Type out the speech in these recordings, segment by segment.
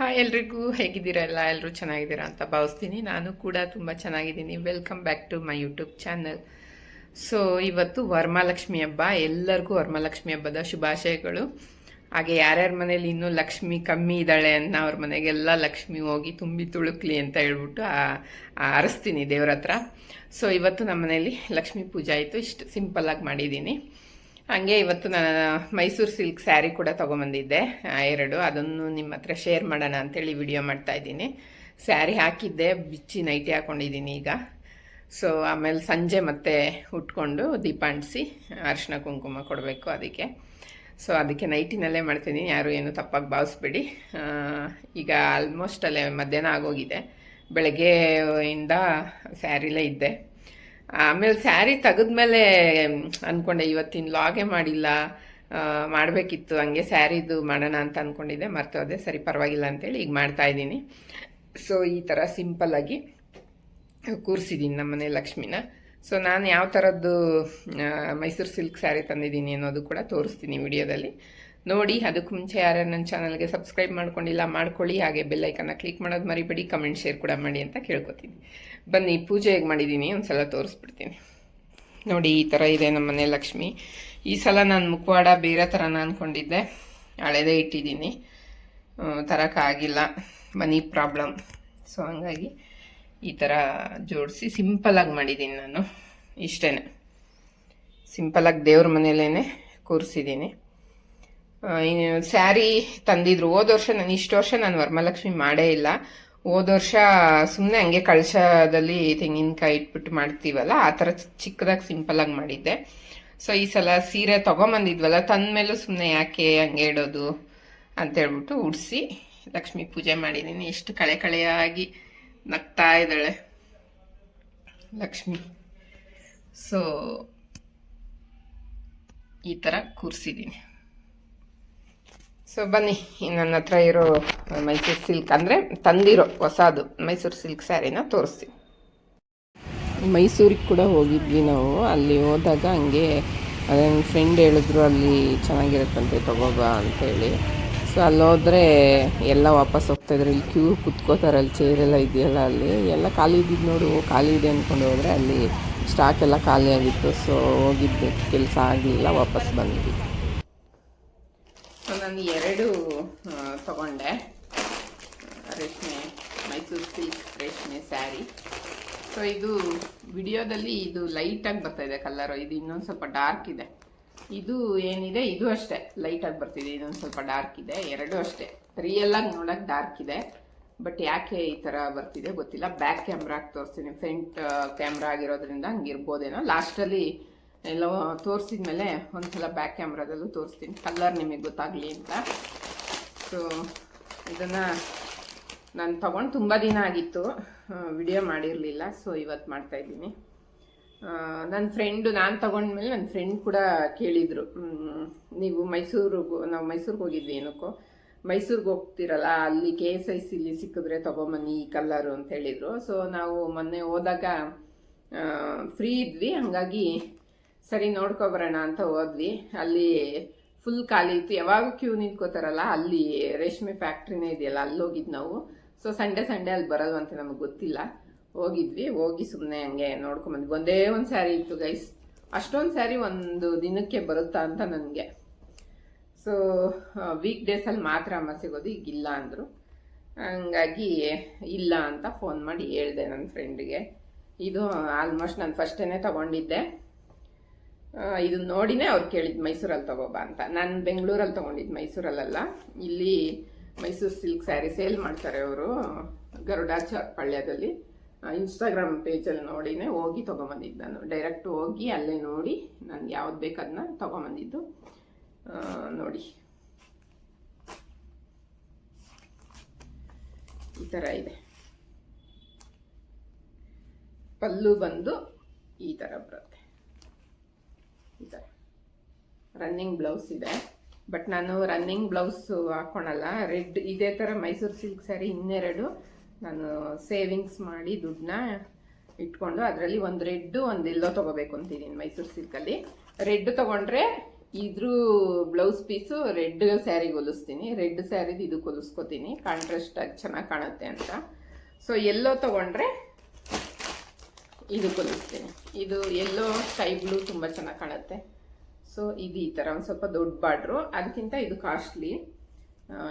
Hi ಎಲ್ರಿಗೂ ಹೇಗಿದ್ದೀರಾ? ಎಲ್ಲ ಎಲ್ಲರೂ ಚೆನ್ನಾಗಿದ್ದೀರಾ ಅಂತ ಭಾವಿಸ್ತೀನಿ. ನಾನು ಕೂಡ ತುಂಬ ಚೆನ್ನಾಗಿದ್ದೀನಿ. Welcome back to my YouTube channel so ಇವತ್ತು ವರ್ಮಾಲಕ್ಷ್ಮಿ ಹಬ್ಬ. ಎಲ್ಲರಿಗೂ ವರಮಹಾಲಕ್ಷ್ಮಿ ಹಬ್ಬದ ಶುಭಾಶಯಗಳು. ಹಾಗೆ ಯಾರ್ಯಾರ ಮನೇಲಿ ಇನ್ನೂ ಲಕ್ಷ್ಮಿ ಕಮ್ಮಿ ಇದ್ದಾಳೆ ಅನ್ನೋ ಅವ್ರ ಮನೆಗೆಲ್ಲ ಲಕ್ಷ್ಮಿ ಹೋಗಿ ತುಂಬಿ ತುಳುಕ್ಲಿ ಅಂತ ಹೇಳ್ಬಿಟ್ಟು ಅರಸ್ತೀನಿ ದೇವ್ರ ಹತ್ರ. ಸೊ ಇವತ್ತು ನಮ್ಮ ಮನೇಲಿ ಲಕ್ಷ್ಮಿ ಪೂಜೆ ಆಯಿತು. ಇಷ್ಟು ಸಿಂಪಲ್ಲಾಗಿ ಮಾಡಿದ್ದೀನಿ. ಹಾಗೆ ಇವತ್ತು ನಾನು ಮೈಸೂರು ಸಿಲ್ಕ್ ಸ್ಯಾರಿ ಕೂಡ ತೊಗೊಂಬಂದಿದ್ದೆ ಎರಡು. ಅದನ್ನು ನಿಮ್ಮ ಹತ್ರ ಶೇರ್ ಮಾಡೋಣ ಅಂತೇಳಿ ವಿಡಿಯೋ ಮಾಡ್ತಾ ಇದ್ದೀನಿ. ಸ್ಯಾರಿ ಹಾಕಿದ್ದೆ, ಬಿಚ್ಚಿ ನೈಟಿ ಹಾಕೊಂಡಿದ್ದೀನಿ ಈಗ. ಸೊ ಆಮೇಲೆ ಸಂಜೆ ಮತ್ತೆ ಉಟ್ಕೊಂಡು ದೀಪ ಅಂಟಿಸಿ ಅರಿಶಿನ ಕುಂಕುಮ ಕೊಡಬೇಕು ಅದಕ್ಕೆ. ಸೊ ಅದಕ್ಕೆ ನೈಟಿನಲ್ಲೇ ಮಾಡ್ತೀನಿ ಯಾರು ಏನು ತಪ್ಪಾಗಿ ಭಾವಿಸ್ಬೇಡಿ. ಈಗ ಆಲ್ಮೋಸ್ಟ್ ಅಲ್ಲೇ ಮಧ್ಯಾಹ್ನ ಆಗೋಗಿದೆ. ಬೆಳಗ್ಗೆಯಿಂದ ಸ್ಯಾರಿಲೇ ಇದ್ದೆ. ಆಮೇಲೆ ಸ್ಯಾರಿ ತೆಗೆದ್ಮೇಲೆ ಅಂದ್ಕೊಂಡೆ ಇವತ್ತಿನ ಲಾಗೆ ಮಾಡಿಲ್ಲ ಮಾಡಬೇಕಿತ್ತು, ಹಂಗೆ ಸ್ಯಾರಿದು ಮಾಡೋಣ ಅಂತ ಅಂದ್ಕೊಂಡಿದ್ದೆ ಮರ್ತೋದೆ, ಸರಿ ಪರವಾಗಿಲ್ಲ ಅಂತೇಳಿ ಈಗ ಮಾಡ್ತಾ ಇದ್ದೀನಿ. ಸೊ ಈ ಥರ ಸಿಂಪಲ್ಲಾಗಿ ಕೂರಿಸಿದ್ದೀನಿ ನಮ್ಮನೆ ಲಕ್ಷ್ಮಿನ. ಸೊ ನಾನು ಯಾವ ಥರದ್ದು ಮೈಸೂರು ಸಿಲ್ಕ್ ಸ್ಯಾರಿ ತಂದಿದ್ದೀನಿ ಅನ್ನೋದು ಕೂಡ ತೋರಿಸ್ತೀನಿ ವಿಡಿಯೋದಲ್ಲಿ. ನೋಡಿ, ಅದಕ್ಕೆ ಮುಂಚೆ ಯಾರು ನನ್ನ ಚಾನಲ್ಗೆ ಸಬ್ಸ್ಕ್ರೈಬ್ ಮಾಡ್ಕೊಂಡಿಲ್ಲ, ಮಾಡ್ಕೊಳ್ಳಿ. ಹಾಗೆ ಬೆಲ್ಲೈಕನ್ನ ಕ್ಲಿಕ್ ಮಾಡೋದು ಮರಿಬೇಡಿ, ಕಮೆಂಟ್, ಶೇರ್ ಕೂಡ ಮಾಡಿ ಅಂತ ಕೇಳ್ಕೊತೀನಿ. ಬನ್ನಿ, ಪೂಜೆ ಹೇಗೆ ಮಾಡಿದ್ದೀನಿ ಒಂದು ತೋರಿಸ್ಬಿಡ್ತೀನಿ. ನೋಡಿ, ಈ ಥರ ಇದೆ ನಮ್ಮ ಮನೆ ಲಕ್ಷ್ಮಿ. ಈ ಸಲ ನಾನು ಮುಖವಾಡ ಬೇರೆ ಥರನ ಅಂದ್ಕೊಂಡಿದ್ದೆ ಹಳೆದೇ ಇಟ್ಟಿದ್ದೀನಿ. ತರೋಕ್ಕಾಗಿಲ್ಲ ಮನಿ ಪ್ರಾಬ್ಲಮ್. ಸೊ ಹಂಗಾಗಿ ಈ ಥರ ಜೋಡಿಸಿ ಸಿಂಪಲಾಗಿ ಮಾಡಿದ್ದೀನಿ ನಾನು. ಇಷ್ಟೇ ಸಿಂಪಲಾಗಿ ದೇವ್ರ ಮನೇಲೇ ಕೂರಿಸಿದ್ದೀನಿ ಸ್ಯಾರಿ ತಂದಿದ್ರು. ಹೋದ ವರ್ಷ ನಾನು ಇಷ್ಟು ವರ್ಷ ನಾನು ವರಮಹಾಲಕ್ಷ್ಮಿ ಮಾಡೇ ಇಲ್ಲ. ಹೋದ ವರ್ಷ ಸುಮ್ಮನೆ ಹಂಗೆ ಕಳಶದಲ್ಲಿ ತೆಂಗಿನಕಾಯಿ ಇಟ್ಬಿಟ್ಟು ಮಾಡ್ತೀವಲ್ಲ, ಆ ಥರ ಚಿಕ್ಕದಾಗಿ ಸಿಂಪಲಾಗಿ ಮಾಡಿದ್ದೆ. ಸೊ, ಈ ಸಲ ಸೀರೆ ತೊಗೊಂಬಂದಿದ್ವಲ್ಲ, ತಂದ್ಮೇಲೂ ಸುಮ್ಮನೆ ಯಾಕೆ ಹಂಗೆ ಇಡೋದು ಅಂತ ಹೇಳ್ಬಿಟ್ಟು ಉಡಿಸಿ ಲಕ್ಷ್ಮಿ ಪೂಜೆ ಮಾಡಿದ್ದೀನಿ ಎಷ್ಟು ಕಳೆ ಕಳೆಯಾಗಿ ನಗ್ತಾ ಇದ್ದಾಳೆ ಲಕ್ಷ್ಮಿ. ಸೊ, ಈ ಥರ ಕೂರಿಸಿದ್ದೀನಿ ಸೊ ಬನ್ನಿ ನನ್ನ ಹತ್ರ ಇರೋ ಮೈಸೂರು ಸಿಲ್ಕ್ ಅಂದರೆ ತಂದಿರೋ ಹೊಸದು ಮೈಸೂರು ಸಿಲ್ಕ್ ಸ್ಯಾರಿನ ತೋರಿಸ್ತೀನಿ. ಮೈಸೂರಿಗೆ ಕೂಡ ಹೋಗಿದ್ವಿ ನಾವು. ಅಲ್ಲಿ ಹೋದಾಗ ಹಂಗೆ ನನ್ನ ಫ್ರೆಂಡ್ ಹೇಳಿದ್ರು ಅಲ್ಲಿ ಚೆನ್ನಾಗಿರುತ್ತಂತೆ, ತಗೋಬಾ ಅಂತೇಳಿ. ಸೊ ಅಲ್ಲಿ ಹೋದರೆ ಎಲ್ಲ ವಾಪಸ್ ಹೋಗ್ತಾಯಿದ್ರು ಇಲ್ಲಿ ಕ್ಯೂ ಕುತ್ಕೋತಾರೆ, ಅಲ್ಲಿ ಚೇರೆಲ್ಲ ಇದೆಯಲ್ಲ ಅಲ್ಲಿ. ಎಲ್ಲ ಖಾಲಿ ಇದ್ದಿದ್ದು ನೋಡು, ಖಾಲಿ ಇದೆ ಅಂದ್ಕೊಂಡು ಹೋದರೆ ಅಲ್ಲಿ ಸ್ಟಾಕ್ ಎಲ್ಲ ಖಾಲಿ ಆಗಿತ್ತು. ಸೊ ಹೋಗಿದ್ದು, ಕೆಲಸ ಆಗಲಿಲ್ಲ, ವಾಪಸ್ ಬಂದ್ವಿ. ಸೊ ನಾನು ಎರಡು ತಗೊಂಡೆ. ರೇಷ್ಮೆ, ಮೈಸೂರು ಸಿಲ್ಕ್ ರೇಷ್ಮೆ ಸ್ಯಾರಿ ಸೊ ಇದು ವಿಡಿಯೋದಲ್ಲಿ ಇದು ಲೈಟಾಗಿ ಬರ್ತಾ ಇದೆ ಕಲ್ಲರು ಇದು ಇನ್ನೊಂದು ಸ್ವಲ್ಪ ಡಾರ್ಕ್ ಇದೆ. ಇದು ಏನಿದೆ? ಇದು ಅಷ್ಟೇ. ಲೈಟಾಗಿ ಬರ್ತಿದೆ. ಇದೊಂದು ಸ್ವಲ್ಪ ಡಾರ್ಕ್ ಇದೆ. ಎರಡು ಅಷ್ಟೇ. ರಿಯಲಾಗಿ ನೋಡೋಕೆ ಡಾರ್ಕ್ ಇದೆ. ಬಟ್ ಯಾಕೆ ಈ ಥರ ಬರ್ತಿದೆ ಗೊತ್ತಿಲ್ಲ. ಬ್ಯಾಕ್ ಕ್ಯಾಮ್ರಾಗೆ ತೋರಿಸ್ತೀನಿ. ಫ್ರಂಟ್ ಕ್ಯಾಮ್ರಾ ಆಗಿರೋದ್ರಿಂದ ಹಂಗಿರ್ಬೋದೇನೋ. ಲಾಸ್ಟಲ್ಲಿ ಎಲ್ಲೋ ತೋರಿಸಿದ್ಮೇಲೆ ಒಂದ್ಸಲ ಬ್ಯಾಕ್ ಕ್ಯಾಮ್ರಾದಲ್ಲೂ ತೋರಿಸ್ತೀನಿ. ಕಲ್ಲರ್ ನಿಮಗೆ ಗೊತ್ತಾಗಲಿ ಅಂತ. ಸೊ ಇದನ್ನು ನಾನು ತೊಗೊಂಡು ತುಂಬ ದಿನ ಆಗಿತ್ತು. ವಿಡಿಯೋ ಮಾಡಿರಲಿಲ್ಲ. ಸೊ ಇವತ್ತು ಮಾಡ್ತಾಯಿದ್ದೀನಿ ನನ್ನ ಫ್ರೆಂಡು ನಾನು ತೊಗೊಂಡ್ಮೇಲೆ ನನ್ನ ಫ್ರೆಂಡ್ ಕೂಡ ಕೇಳಿದರು. ನೀವು ಮೈಸೂರಿಗೆ ನಾವು ಮೈಸೂರಿಗೆ ಹೋಗಿದ್ವಿ ಏನಕ್ಕೋ. ಮೈಸೂರಿಗೆ ಹೋಗ್ತಿರಲ್ಲ, ಅಲ್ಲಿ ಕೆ ಎಸ್ ಐ ಸಿಲಿ ಸಿಕ್ಕಿದ್ರೆ ತೊಗೊಂಬನ್ನಿ ಈ ಕಲ್ಲರು ಅಂತ ಹೇಳಿದರು. ಸೊ ನಾವು ಮೊನ್ನೆ ಹೋದಾಗ ಫ್ರೀ ಇದ್ವಿ. ಹಾಗಾಗಿ ಸರಿ ನೋಡ್ಕೊಬರೋಣ ಅಂತ ಹೋದ್ವಿ. ಅಲ್ಲಿ ಫುಲ್ ಖಾಲಿ ಇತ್ತು. ಯಾವಾಗ ಕ್ಯೂ ನಿಂತ್ಕೋತಾರಲ್ಲ, ಅಲ್ಲಿ ರೇಷ್ಮೆ ಫ್ಯಾಕ್ಟ್ರಿನೇ ಇದೆಯಲ್ಲ, ಅಲ್ಲಿ ಹೋಗಿದ್ದು ನಾವು. ಸೊ ಸಂಡೇ ಸಂಡೇ ಅಲ್ಲಿ ಬರಲ್ವಂತೆ ನಮಗೆ ಗೊತ್ತಿಲ್ಲ. ಹೋಗಿದ್ವಿ. ಹೋಗಿ ಸುಮ್ಮನೆ ಹಂಗೆ ನೋಡ್ಕೊಂಬಂದ್ವಿ ಒಂದೇ ಒಂದು ಸ್ಯಾರಿ ಇತ್ತು ಗೈಸ್ ಅಷ್ಟೊಂದು ಸ್ಯಾರಿ ಒಂದು ದಿನಕ್ಕೆ ಬರುತ್ತಾ ಅಂತ ನನಗೆ. ಸೊ ವೀಕ್ ಡೇಸಲ್ಲಿ ಮಾತ್ರ ಅಮ್ಮ ಸಿಗೋದು ಈಗ ಇಲ್ಲ ಅಂದರು. ಹಂಗಾಗಿ ಇಲ್ಲ ಅಂತ ಫೋನ್ ಮಾಡಿ ಹೇಳಿದೆ ನನ್ನ ಫ್ರೆಂಡಿಗೆ ಇದು ಆಲ್ಮೋಸ್ಟ್ ನಾನು ಫಸ್ಟೇನೆ ತಗೊಂಡಿದ್ದೆ. ಇದು ನೋಡಿನೇ ಅವ್ರು ಕೇಳಿದ್ದು ಮೈಸೂರಲ್ಲಿ ತಗೋಬಾ ಅಂತ. ನಾನು ಬೆಂಗಳೂರಲ್ಲಿ ತಗೊಂಡಿದ್ದು ಮೈಸೂರಲ್ಲೆಲ್ಲ. ಇಲ್ಲಿ ಮೈಸೂರು ಸಿಲ್ಕ್ ಸ್ಯಾರಿ ಸೇಲ್ ಮಾಡ್ತಾರೆ ಅವರು ಗರುಡಾಚಾರ್ ಪಳ್ಯದಲ್ಲಿ. ಇನ್ಸ್ಟಾಗ್ರಾಮ್ ಪೇಜಲ್ಲಿ ನೋಡಿನೇ ಹೋಗಿ ತೊಗೊಂಬಂದಿದ್ದು ನಾನು. ಡೈರೆಕ್ಟ್ ಹೋಗಿ ಅಲ್ಲೇ ನೋಡಿ ನನಗೆ ಯಾವ್ದು ಬೇಕು ಅದನ್ನ ತೊಗೊಂಬಂದಿದ್ದು ನೋಡಿ. ಈ ಥರ ಇದೆ. ಪಲ್ಲು ಬಂದು ಈ ಥರ ಬರುತ್ತೆ ಈ ಥರ ರನ್ನಿಂಗ್ ಬ್ಲೌಸ್ ಇದೆ. ಬಟ್ ನಾನು ರನ್ನಿಂಗ್ ಬ್ಲೌಸ್ ಹಾಕೊಳಲ್ಲ. ರೆಡ್ ಇದೇ ಥರ ಮೈಸೂರು ಸಿಲ್ಕ್ ಸ್ಯಾರಿ ಇನ್ನೆರಡು. ನಾನು ಸೇವಿಂಗ್ಸ್ ಮಾಡಿ ದುಡ್ಡನ್ನ ಇಟ್ಕೊಂಡು ಅದರಲ್ಲಿ ಒಂದು ರೆಡ್ಡು ಒಂದು ಎಲ್ಲೋ ತೊಗೋಬೇಕು ಅಂತಿದ್ದೀನಿ ಮೈಸೂರು ಸಿಲ್ಕಲ್ಲಿ ರೆಡ್ ತೊಗೊಂಡ್ರೆ ಇದ್ರು ಬ್ಲೌಸ್ ಪೀಸು ರೆಡ್ ಸ್ಯಾರಿಗೆ ಹೊಲಿಸ್ತೀನಿ. ರೆಡ್ ಸ್ಯಾರಿದು ಇದು ಹೊಲಿಸ್ಕೊತೀನಿ. ಕಾಂಟ್ರಾಸ್ಟ್ ಆಗಿ ಚೆನ್ನಾಗಿ ಕಾಣುತ್ತೆ ಅಂತ. ಸೊ ಎಲ್ಲೋ ತಗೊಂಡ್ರೆ ಇದು ಹೊಲಿಸ್ತೀನಿ. ಇದು ಎಲ್ಲೋ ಸ್ಕೈ ಬ್ಲೂ ತುಂಬ ಚೆನ್ನಾಗಿ ಕಾಣುತ್ತೆ. ಸೊ ಇದು ಈ ಥರ ಒಂದು ಸ್ವಲ್ಪ ದೊಡ್ಡ ಬಾಡ್ರು. ಅದಕ್ಕಿಂತ ಇದು ಕಾಸ್ಟ್ಲಿ.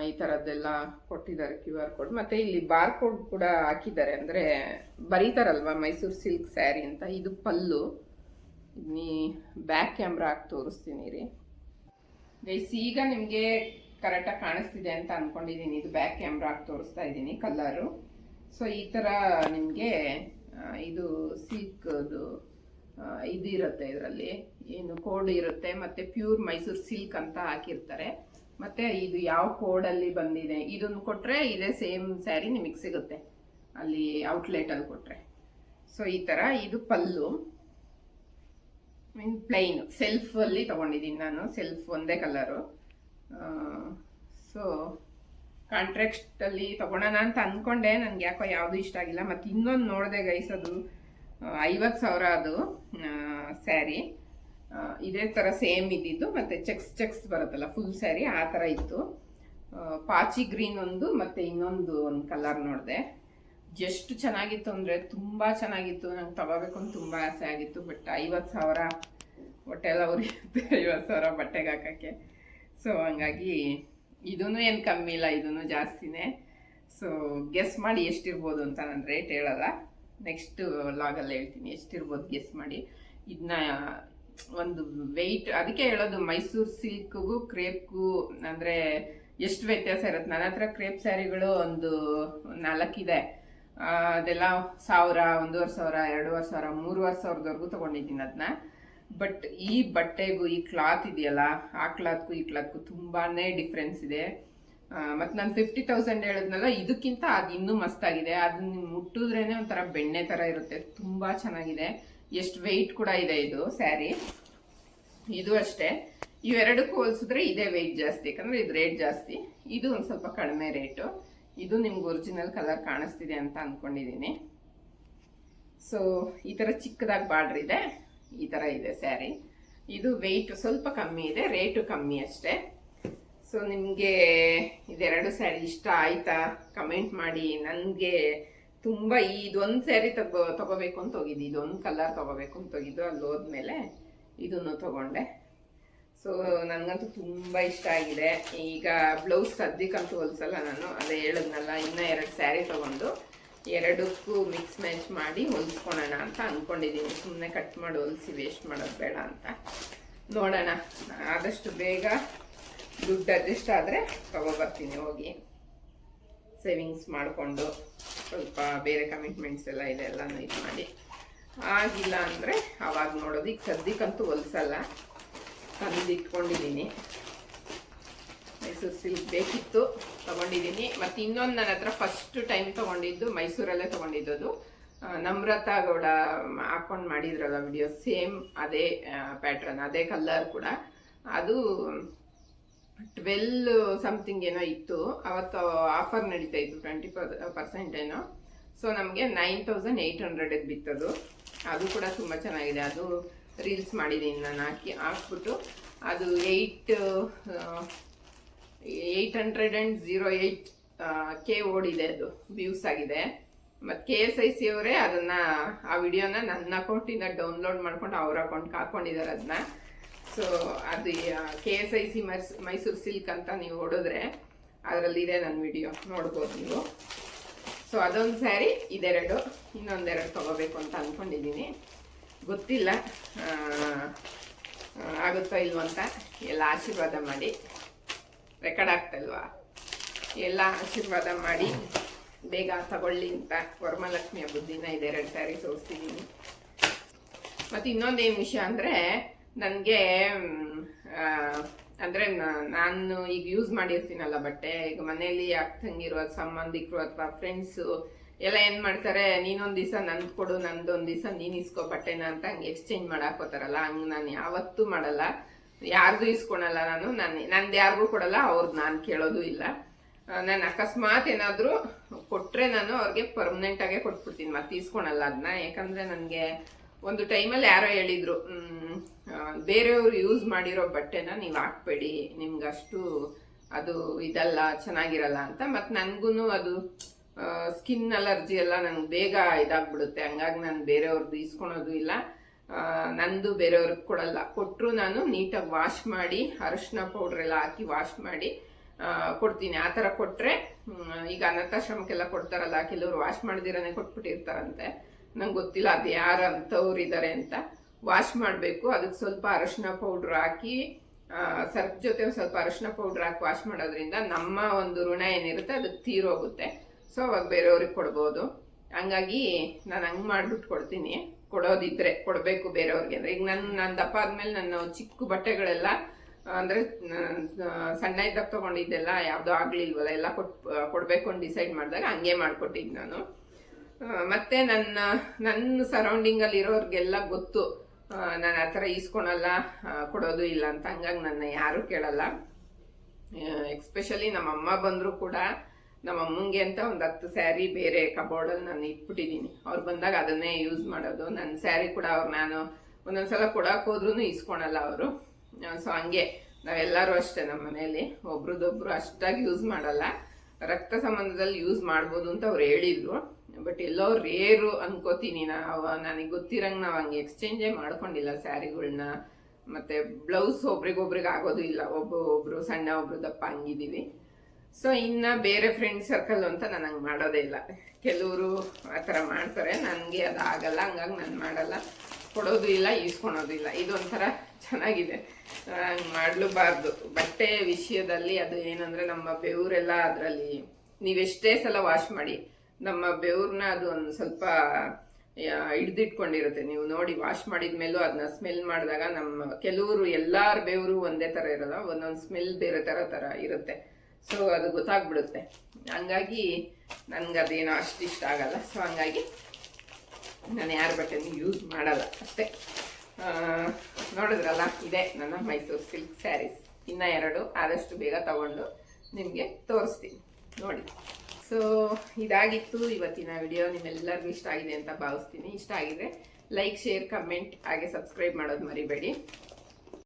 ಈ ಥರದ್ದೆಲ್ಲ ಕೊಟ್ಟಿದ್ದಾರೆ ಕ್ಯೂ ಆರ್ ಕೋಡ್. ಮತ್ತು ಇಲ್ಲಿ ಬಾರ್ ಕೋಡ್ ಕೂಡ ಹಾಕಿದ್ದಾರೆ. ಅಂದರೆ ಬರೀತಾರಲ್ವ ಮೈಸೂರು ಸಿಲ್ಕ್ ಸ್ಯಾರಿ ಅಂತ? ಇದು ಪಲ್ಲು. ನೀ ಬ್ಯಾಕ್ ಕ್ಯಾಮ್ರಾ ಹಾಕಿ ತೋರಿಸ್ತೀನಿ ರೀ. ಗೈಸ್, ಈಗ ನಿಮಗೆ ಕರೆಕ್ಟಾಗಿ ಕಾಣಿಸ್ತಿದೆ ಅಂತ ಅಂದ್ಕೊಂಡಿದ್ದೀನಿ ಇದು ಬ್ಯಾಕ್ ಕ್ಯಾಮ್ರಾ ಹಾಕಿ ತೋರಿಸ್ತಾ ಇದ್ದೀನಿ ಕಲ್ಲರು ಸೊ ಈ ಥರ ನಿಮಗೆ ಇದು ಸಿಲ್ಕ್ದು ಇದು ಇರುತ್ತೆ ಇದರಲ್ಲಿ. ಏನು ಕೋಡ್ ಇರುತ್ತೆ, ಮತ್ತು ಪ್ಯೂರ್ ಮೈಸೂರು ಸಿಲ್ಕ್ ಅಂತ ಹಾಕಿರ್ತಾರೆ. ಮತ್ತು ಇದು ಯಾವ ಕೋಡಲ್ಲಿ ಬಂದಿದೆ, ಇದನ್ನು ಕೊಟ್ಟರೆ ಇದೇ ಸೇಮ್ ಸ್ಯಾರಿ ನಿಮಗೆ ಸಿಗುತ್ತೆ. ಅಲ್ಲಿ ಔಟ್ಲೆಟಲ್ಲಿ ಕೊಟ್ಟರೆ ಸೊ ಈ ಥರ ಇದು ಪಲ್ಲು. ಮೀನ್ ಪ್ಲೈನ್ ಸೆಲ್ಫಲ್ಲಿ ತಗೊಂಡಿದ್ದೀನಿ ನಾನು. ಸೆಲ್ಫ್ ಒಂದೇ ಕಲರು ಸೊ ಕಾಂಟ್ರಾಕ್ಟಲ್ಲಿ ತಗೊಳೋಣ ಅಂತ ಅಂದ್ಕೊಂಡೆ ನನಗೆ ಯಾಕೋ ಯಾವುದು ಇಷ್ಟ ಆಗಿಲ್ಲ. ಮತ್ತೆ ಇನ್ನೊಂದು ನೋಡಿದೆ ಗೈಸ್ ಅದು. ಐವತ್ತು ಸಾವಿರ ಅದು ಸ್ಯಾರಿ. ಇದೇ ಥರ ಸೇಮ್ ಇದ್ದಿದ್ದು, ಮತ್ತೆ ಚೆಕ್ಸ್ ಚೆಕ್ಸ್ ಬರುತ್ತಲ್ಲ ಫುಲ್ ಸ್ಯಾರಿ, ಆ ಥರ ಇತ್ತು. ಪಾಚಿ ಗ್ರೀನ್ ಒಂದು, ಮತ್ತೆ ಇನ್ನೊಂದು ಒಂದು ಕಲರ್ ನೋಡಿದೆ. ಎಷ್ಟು ಚೆನ್ನಾಗಿತ್ತು ಅಂದರೆ ತುಂಬ ಚೆನ್ನಾಗಿತ್ತು. ನಂಗೆ ತಗೋಬೇಕು ಅಂತ ತುಂಬ ಆಸೆ ಆಗಿತ್ತು ಬಟ್ ಐವತ್ತು ಸಾವಿರ, ಹೊಟ್ಟೆಲ್ಲ ಉರಿಯುತ್ತೆ ಐವತ್ತು ಸಾವಿರ ಬಟ್ಟೆಗೆ ಹಾಕೋಕ್ಕೆ. ಸೊ ಹಂಗಾಗಿ ಇದೂ ಏನು ಕಮ್ಮಿ ಇಲ್ಲ ಇದೂ ಜಾಸ್ತಿನೇ. ಸೊ ಗೆಸ್ ಮಾಡಿ ಎಷ್ಟಿರ್ಬೋದು ಅಂತ ನಾನು ರೇಟ್ ಹೇಳಲ್ಲ. ನೆಕ್ಸ್ಟ್ ಲಾಗಲ್ಲಿ ಹೇಳ್ತೀನಿ. ಎಷ್ಟಿರ್ಬೋದು ಗೆಸ್ ಮಾಡಿ. ಇದನ್ನ ಒಂದು ವೆಯ್ಟ್ ಅದಕ್ಕೆ ಹೇಳೋದು ಮೈಸೂರು ಸಿಲ್ಕ್ಗೂ ಕ್ರೇಪ್ಗೂ ಅಂದರೆ ಎಷ್ಟು ವ್ಯತ್ಯಾಸ ಇರುತ್ತೆ? ನನ್ನ ಹತ್ರ ಕ್ರೇಪ್ ಸ್ಯಾರಿಗಳು ಒಂದು ನಾಲ್ಕಿದೆ. ಅದೆಲ್ಲ ಸಾವಿರ, ಒಂದೂವರೆ ಸಾವಿರ, ಎರಡೂವರೆ ಸಾವಿರ, ಮೂರುವರೆ ಸಾವಿರದವರೆಗೂ ತೊಗೊಂಡಿದ್ದೀನಿ ಅದನ್ನ ಬಟ್ ಈ ಬಟ್ಟೆಗೂ ಈ ಕ್ಲಾತ್ ಇದೆಯಲ್ಲ, ಆ ಕ್ಲಾತ್ಗೂ ಈ ಕ್ಲಾತ್ಗೂ ತುಂಬಾ ಡಿಫ್ರೆನ್ಸ್ ಇದೆ. ಮತ್ತು ನಾನು ಫಿಫ್ಟಿ ತೌಸಂಡ್ ಹೇಳಿದ್ನಲ್ಲ, ಇದಕ್ಕಿಂತ ಅದು ಇನ್ನೂ ಮಸ್ತಾಗಿದೆ. ಅದನ್ನ ಮುಟ್ಟಿದ್ರೇನೆ ಒಂಥರ ಬೆಣ್ಣೆ ಥರ ಇರುತ್ತೆ. ತುಂಬ ಚೆನ್ನಾಗಿದೆ. ಎಷ್ಟು ವೆಯ್ಟ್ ಕೂಡ ಇದೆ ಇದು ಸ್ಯಾರಿ ಇದು ಅಷ್ಟೇ. ಇವೆರಡಕ್ಕೂ ಹೋಲಿಸಿದ್ರೆ ಇದೇ ವೆಯ್ಟ್ ಜಾಸ್ತಿ. ಯಾಕಂದ್ರೆ ಇದು ರೇಟ್ ಜಾಸ್ತಿ. ಇದು ಒಂದು ಸ್ವಲ್ಪ ಕಡಿಮೆ ರೇಟು ಇದು ನಿಮ್ಗೆ ಒರಿಜಿನಲ್ ಕಲರ್ ಕಾಣಿಸ್ತಿದೆ ಅಂತ ಅಂದ್ಕೊಂಡಿದ್ದೀನಿ ಸೊ ಈ ಥರ ಚಿಕ್ಕದಾಗಿ ಬಾರ್ಡ್ರ್ ಇದೆ. ಈ ಥರ ಇದೆ ಸ್ಯಾರಿ ಇದು ವೆಯ್ಟ್ ಸ್ವಲ್ಪ ಕಮ್ಮಿ ಇದೆ ರೇಟು ಕಮ್ಮಿ ಅಷ್ಟೇ. ಸೊ ನಿಮಗೆ ಇದೆರಡು ಸ್ಯಾರಿ ಇಷ್ಟ ಆಯಿತಾ? ಕಮೆಂಟ್ ಮಾಡಿ. ನನಗೆ ತುಂಬ ಇದೊಂದು ಸ್ಯಾರಿ ತಗೋ, ತಗೋಬೇಕು ಅಂತ ಹೋಗಿದ್ದು. ಇದೊಂದು ಕಲರ್ ತಗೋಬೇಕು ಅಂತ ಹೋಗಿದ್ದು. ಅಲ್ಲಿ ಹೋದ್ಮೇಲೆ ಇದನ್ನು ತಗೊಂಡೆ. ಸೊ ನನಗಂತೂ ತುಂಬ ಇಷ್ಟ ಆಗಿದೆ. ಈಗ ಬ್ಲೌಸ್ ಸದ್ಯಕ್ಕಂತೂ ಹೊಲ್ಸಲ್ಲ ನಾನು. ಅದೇ ಹೇಳಿದ್ನಲ್ಲ, ಇನ್ನೂ ಎರಡು ಸ್ಯಾರಿ ತಗೊಂಡು ಎರಡಕ್ಕೂ ಮಿಕ್ಸ್ ಮ್ಯಾಚ್ ಮಾಡಿ ಹೊಲಿಸ್ಕೊಳೋಣ ಅಂತ ಅಂದ್ಕೊಂಡಿದ್ದೀನಿ ಸುಮ್ಮನೆ ಕಟ್ ಮಾಡಿ ಹೊಲಿಸಿ ವೇಸ್ಟ್ ಮಾಡೋದು ಬೇಡ ಅಂತ. ನೋಡೋಣ. ಆದಷ್ಟು ಬೇಗ ದುಡ್ಡು ಅಡ್ಜಸ್ಟ್ ಆದರೆ ತಗೊಬರ್ತೀನಿ ಹೋಗಿ. ಸೇವಿಂಗ್ಸ್ ಮಾಡಿಕೊಂಡು ಸ್ವಲ್ಪ ಬೇರೆ ಕಮಿಟ್ಮೆಂಟ್ಸ್ ಎಲ್ಲ ಇದೆ, ಎಲ್ಲನೂ ಇದು ಮಾಡಿ. ಆಗಿಲ್ಲ ಅಂದರೆ ಆವಾಗ ನೋಡೋದು, ಈಗ ಸದ್ಯಕ್ಕಂತೂ ಹೊಲಿಸಲ್ಲ. ತಂದು ಇಟ್ಕೊಂಡಿದ್ದೀನಿ ಮೈಸೂರು ಸಿಲ್ಕ್ ಬೇಕಿತ್ತು ತಗೊಂಡಿದ್ದೀನಿ ಮತ್ತು ಇನ್ನೊಂದು ನನ್ನ ಹತ್ರ ಫಸ್ಟ್ ಟೈಮ್ ತಗೊಂಡಿದ್ದು, ಮೈಸೂರಲ್ಲೇ ತಗೊಂಡಿದ್ದು ನಮ್ರತಾ ಗೌಡ ಹಾಕೊಂಡು ಮಾಡಿದ್ರಲ್ಲ ವಿಡಿಯೋ ಸೇಮ್ ಅದೇ ಪ್ಯಾಟ್ರನ್ ಅದೇ ಕಲರ್ ಕೂಡ. ಅದು ಟ್ವೆಲ್ ಸಮಥಿಂಗ್ ಏನೋ ಇತ್ತು. ಅವತ್ತು ಆಫರ್ ನಡೀತಾ ಇತ್ತು ಟ್ವೆಂಟಿ ಪರ್ಸೆಂಟ್ ಏನೋ. ಸೊ ನಮಗೆ ನೈನ್ ತೌಸಂಡ್ ಏಯ್ಟ್ ಹಂಡ್ರೆಡದ್ದು ಬಿತ್ತದು. ಅದು ಕೂಡ ತುಂಬ ಚೆನ್ನಾಗಿದೆ. ಅದು ರೀಲ್ಸ್ ಮಾಡಿದ್ದೀನಿ ನಾನು, ಹಾಕಿ, ಹಾಕ್ಬಿಟ್ಟು ಅದು eight eight hundred and zero eight K ಓಡಿದೆ ಅದು. ವ್ಯೂಸ್ ಆಗಿದೆ. ಮತ್ತು ಕೆ ಎಸ್ ಐ ಸಿ ಅವರೇ ಅದನ್ನು, ಆ ವಿಡಿಯೋನ ನನ್ನ ಅಕೌಂಟಿಂದ ಡೌನ್ಲೋಡ್ ಮಾಡ್ಕೊಂಡು ಅವ್ರ ಅಕೌಂಟ್ಗೆ ಹಾಕ್ಕೊಂಡಿದ್ದಾರೆ ಅದನ್ನ ಸೊ ಅದು ಕೆ ಎಸ್ ಐ ಸಿ ಮೈಸ್ ಮೈಸೂರು ಸಿಲ್ಕ್ ಅಂತ ನೀವು ಹೊಡಿದ್ರೆ ಅದರಲ್ಲಿ ಇದೆ ನನ್ನ ವಿಡಿಯೋ ನೋಡ್ಬೋದು ನೀವು. ಸೊ ಅದೊಂದು ಸ್ಯಾರಿ ಇದೆರಡು. ಇನ್ನೊಂದೆರಡು ತಗೋಬೇಕು ಅಂತ ಅಂದ್ಕೊಂಡಿದ್ದೀನಿ ಗೊತ್ತಿಲ್ಲ ಆಗುತ್ತೋ ಇಲ್ವೋ ಅಂತ ಎಲ್ಲ ಆಶೀರ್ವಾದ ಮಾಡಿ. ರೆಕಾರ್ಡ್ ಆಗ್ತಲ್ವಾ ಎಲ್ಲ ಆಶೀರ್ವಾದ ಮಾಡಿ. ಬೇಗ ತಗೊಳ್ಳಿ ಅಂತ ವರಮಹಾಲಕ್ಷ್ಮಿಯ ಬುದ್ಧಿನ ಇದೆರಡು ಸ್ಯಾರಿ ತೋರಿಸ್ತಿದ್ದೀನಿ. ಮತ್ತು ಇನ್ನೊಂದೇನು ವಿಷಯ ಅಂದರೆ ನನಗೆ ಅಂದರೆ ನಾನು ಈಗ ಯೂಸ್ ಮಾಡಿರ್ತೀನಲ್ಲ ಬಟ್ಟೆ, ಈಗ ಮನೆಯಲ್ಲಿ ಅಕ್ಕಂಗಿರೋ ಸಂಬಂಧಿಕರು ಅಥವಾ ಫ್ರೆಂಡ್ಸು ಎಲ್ಲ ಏನು ಮಾಡ್ತಾರೆ, ನೀನೊಂದು ದಿವಸ ನಂದು ಕೊಡು, ನಂದೊಂದು ದಿವಸ ನೀನು ಇಸ್ಕೋ ಬಟ್ಟೆನ ಅಂತ ಹಂಗೆ ಎಕ್ಸ್ಚೇಂಜ್ ಮಾಡಾಕೋತಾರಲ್ಲ ಹಂಗೆ ನಾನು ಯಾವತ್ತೂ ಮಾಡಲ್ಲ. ಯಾರ್ದು ಇಸ್ಕೊಳಲ್ಲ ನಾನು ನಾನು, ನಂದು ಯಾರಿಗೂ ಕೊಡಲ್ಲ ಅವ್ರದ್ದು ನಾನು ಕೇಳೋದು ಇಲ್ಲ. ನಾನು ಅಕಸ್ಮಾತ್ ಏನಾದರೂ ಕೊಟ್ಟರೆ ನಾನು ಅವ್ರಿಗೆ ಪರ್ಮನೆಂಟಾಗೆ ಕೊಟ್ಬಿಡ್ತೀನಿ ಮತ್ತೆ ಇಸ್ಕೊಳಲ್ಲ ಅದನ್ನ ಯಾಕಂದರೆ ನನಗೆ ಒಂದು ಟೈಮಲ್ಲಿ ಯಾರೋ ಹೇಳಿದ್ರು ಬೇರೆಯವರು ಯೂಸ್ ಮಾಡಿರೋ ಬಟ್ಟೆನ ನೀವು ಹಾಕ್ಬೇಡಿ ನಿಮ್ಗೆ ಅಷ್ಟು ಅದು ಇದಲ್ಲ, ಚೆನ್ನಾಗಿರಲ್ಲ ಅಂತ. ಮತ್ತು ನನಗೂ ಅದು ಸ್ಕಿನ್ ಅಲರ್ಜಿ ಎಲ್ಲ ನಂಗೆ ಬೇಗ ಇದಾಗ್ಬಿಡುತ್ತೆ. ಹಂಗಾಗಿ ನಾನು ಬೇರೆಯವ್ರದ್ದು ಇಸ್ಕೊಳೋದು ಇಲ್ಲ. ನಂದು ಬೇರೆಯವ್ರಿಗೆ ಕೊಡಲ್ಲ. ಕೊಟ್ಟರು ನಾನು ನೀಟಾಗಿ ವಾಶ್ ಮಾಡಿ, ಅರಶಿನ ಪೌಡ್ರ್ ಎಲ್ಲ ಹಾಕಿ ವಾಶ್ ಮಾಡಿ ಕೊಡ್ತೀನಿ. ಆ ಥರ ಕೊಟ್ಟರೆ ಈಗ ಅನಾಥಾಶ್ರಮಕ್ಕೆಲ್ಲ ಕೊಡ್ತಾರಲ್ಲ, ಕೆಲವರು ವಾಶ್ ಮಾಡ್ದಿರನೇ ಕೊಟ್ಬಿಟ್ಟಿರ್ತಾರಂತೆ. ನಂಗೆ ಗೊತ್ತಿಲ್ಲ, ಅದು ಯಾರು ಅಂಥವ್ರು ಇದ್ದಾರೆ ಅಂತ. ವಾಶ್ ಮಾಡಬೇಕು. ಅದಕ್ಕೆ ಸ್ವಲ್ಪ ಅರಶಿನ ಪೌಡ್ರ್ ಹಾಕಿ ಸರ್ಫ್ ಜೊತೆ ಸ್ವಲ್ಪ ಅರಶಿನ ಪೌಡ್ರ್ ಹಾಕಿ ವಾಶ್ ಮಾಡೋದ್ರಿಂದ ನಮ್ಮ ಒಂದು ಋಣ ಏನಿರುತ್ತೆ ಅದಕ್ಕೆ ತೀರೋಗುತ್ತೆ. ಸೊ, ಅವಾಗ ಬೇರೆಯವ್ರಿಗೆ ಕೊಡ್ಬೋದು. ಹಂಗಾಗಿ ನಾನು ಹಂಗೆ ಮಾಡಿಬಿಟ್ಟು ಕೊಡ್ತೀನಿ. ಕೊಡೋದಿದ್ರೆ ಕೊಡಬೇಕು ಬೇರೆಯವ್ರಿಗೆ. ಅಂದರೆ ಈಗ ನನ್ನ ನನ್ನ ದಪ್ಪ ಆದಮೇಲೆ ನನ್ನ ಚಿಕ್ಕ ಬಟ್ಟೆಗಳೆಲ್ಲ, ಅಂದರೆ ಸಣ್ಣ ಇದ್ದಾಗ ತಗೊಂಡಿದ್ದೆಲ್ಲ ಯಾವುದೋ ಆಗಲಿಲ್ವಲ್ಲ, ಎಲ್ಲ ಕೊಟ್, ಕೊಡಬೇಕು ಅಂತ ಡಿಸೈಡ್ ಮಾಡಿದಾಗ ಹಂಗೆ ಮಾಡಿಕೊಟ್ಟಿದ್ದು ನಾನು. ಮತ್ತು ನನ್ನ ನನ್ನ ಸರೌಂಡಿಂಗಲ್ಲಿ ಇರೋರ್ಗೆಲ್ಲ ಗೊತ್ತು. ನಾನು ಆ ಥರ ಈಸ್ಕೊಳಲ್ಲ ಕೊಡೋದು ಇಲ್ಲ ಅಂತ ಹಂಗಾಗಿ ನನ್ನ ಯಾರೂ ಕೇಳಲ್ಲ. ಎಕ್ಸ್ಪೆಷಲಿ ನಮ್ಮ ಅಮ್ಮ ಬಂದ್ರು ಕೂಡ ನಮ್ಮ ಅಮ್ಮಂಗೆ ಅಂತ ಒಂದು ಹತ್ತು ಸ್ಯಾರಿ ಬೇರೆ ಕಬೋರ್ಡಲ್ಲಿ ನಾನು ಇಟ್ಬಿಟ್ಟಿದ್ದೀನಿ. ಅವ್ರು ಬಂದಾಗ ಅದನ್ನೇ ಯೂಸ್ ಮಾಡೋದು. ನನ್ನ ಸ್ಯಾರಿ ಕೂಡ ಅವ್ರು ನಾನು ಒಂದೊಂದ್ಸಲ ಕೊಡೋಕೆ ಹೋದ್ರೂ ಇಸ್ಕೊಳಲ್ಲ ಅವರು. ಸೊ ಹಂಗೆ ನಾವೆಲ್ಲರೂ ಅಷ್ಟೇ ನಮ್ಮ ಮನೆಯಲ್ಲಿ. ಒಬ್ರದೊಬ್ರು ಅಷ್ಟಾಗಿ ಯೂಸ್ ಮಾಡಲ್ಲ. ರಕ್ತ ಸಂಬಂಧದಲ್ಲಿ ಯೂಸ್ ಮಾಡ್ಬೋದು ಅಂತ ಅವ್ರು ಹೇಳಿದ್ರು. ಬಟ್ ಎಲ್ಲೋ ರೇರು ಅನ್ಕೋತೀನಿ ನಾವು. ನನಗೆ ಗೊತ್ತಿರಂಗೆ ನಾವು ಹಂಗೆ ಎಕ್ಸ್ಚೇಂಜೇ ಮಾಡ್ಕೊಂಡಿಲ್ಲ ಸ್ಯಾರಿಗಳನ್ನ ಮತ್ತೆ ಬ್ಲೌಸ್ ಒಬ್ರಿಗೊಬ್ರಿಗೆ ಆಗೋದು ಇಲ್ಲ. ಒಬ್ಬ ಒಬ್ರು ಸಣ್ಣ ಒಬ್ರು ದಪ್ಪ ಹಂಗಿದ್ದೀವಿ ಸೊ ಇನ್ನ ಬೇರೆ ಫ್ರೆಂಡ್ ಸರ್ಕಲ್ ಅಂತ ನಾನು ಹಂಗೆ ಮಾಡೋದೇ ಇಲ್ಲ. ಕೆಲವರು ಆ ಥರ ಮಾಡ್ತಾರೆ. ನನಗೆ ಅದು ಆಗಲ್ಲ, ಹಂಗಾಗಿ ನಾನು ಮಾಡಲ್ಲ. ಕೊಡೋದು ಇಲ್ಲ, ಈಸ್ಕೊಳೋದು ಇಲ್ಲ. ಇದೊಂಥರ ಚೆನ್ನಾಗಿದೆ. ಹಂಗೆ ಮಾಡಲೂಬಾರ್ದು. ಬಟ್ಟೆ ವಿಷಯದಲ್ಲಿ ಅದು ಏನಂದ್ರೆ ನಮ್ಮ ಬೆವರೆಲ್ಲ ಅದರಲ್ಲಿ ನೀವೆಷ್ಟೇ ಸಲ ವಾಶ್ ಮಾಡಿ ನಮ್ಮ ಬೆವ್ರನ್ನ ಅದು ಒಂದು ಸ್ವಲ್ಪ ಹಿಡ್ದಿಟ್ಕೊಂಡಿರುತ್ತೆ. ನೀವು ನೋಡಿ ವಾಶ್ ಮಾಡಿದ ಮೇಲೂ ಅದನ್ನ ಸ್ಮೆಲ್ ಮಾಡಿದಾಗ ನಮ್ಮ ಕೆಲವರು ಎಲ್ಲಾರ ಬೆವರು ಒಂದೇ ಥರ ಇರಲ್ಲ, ಒಂದೊಂದು ಸ್ಮೆಲ್ ಬೇರೆ ಥರ ಥರ ಇರುತ್ತೆ. ಸೊ ಅದು ಗೊತ್ತಾಗ್ಬಿಡುತ್ತೆ. ಹಂಗಾಗಿ ನನ್ಗೆ ಅದೇನೋ ಅಷ್ಟು ಇಷ್ಟ ಆಗಲ್ಲ. ಸೊ ಹಂಗಾಗಿ ನಾನು ಯಾರ ಬಟ್ಟೆನೂ ಯೂಸ್ ಮಾಡಲ್ಲ. ಅಷ್ಟೇ. ನೋಡಿದ್ರಲ್ಲ, ಇದೆ ನನ್ನ ಮೈಸೂರು ಸಿಲ್ಕ್ ಸ್ಯಾರೀಸ್ ಇನ್ನ ಎರಡು, ಆದಷ್ಟು ಬೇಗ ತಗೊಂಡು ನಿಮಗೆ ತೋರಿಸ್ತೀನಿ. ನೋಡಿ. ಸೊ ಇದಾಗಿತ್ತು ಇವತ್ತಿನ ವಿಡಿಯೋ ನಿಮ್ಮೆಲ್ಲರಿಗೂ ಇಷ್ಟ ಆಗಿದೆ ಅಂತ ಭಾವಿಸ್ತೀನಿ. ಇಷ್ಟ ಆಗಿದೆ ಲೈಕ್ ಶೇರ್ ಕಮೆಂಟ್ ಹಾಗೆ ಸಬ್ಸ್ಕ್ರೈಬ್ ಮಾಡೋದು ಮರಿಬೇಡಿ.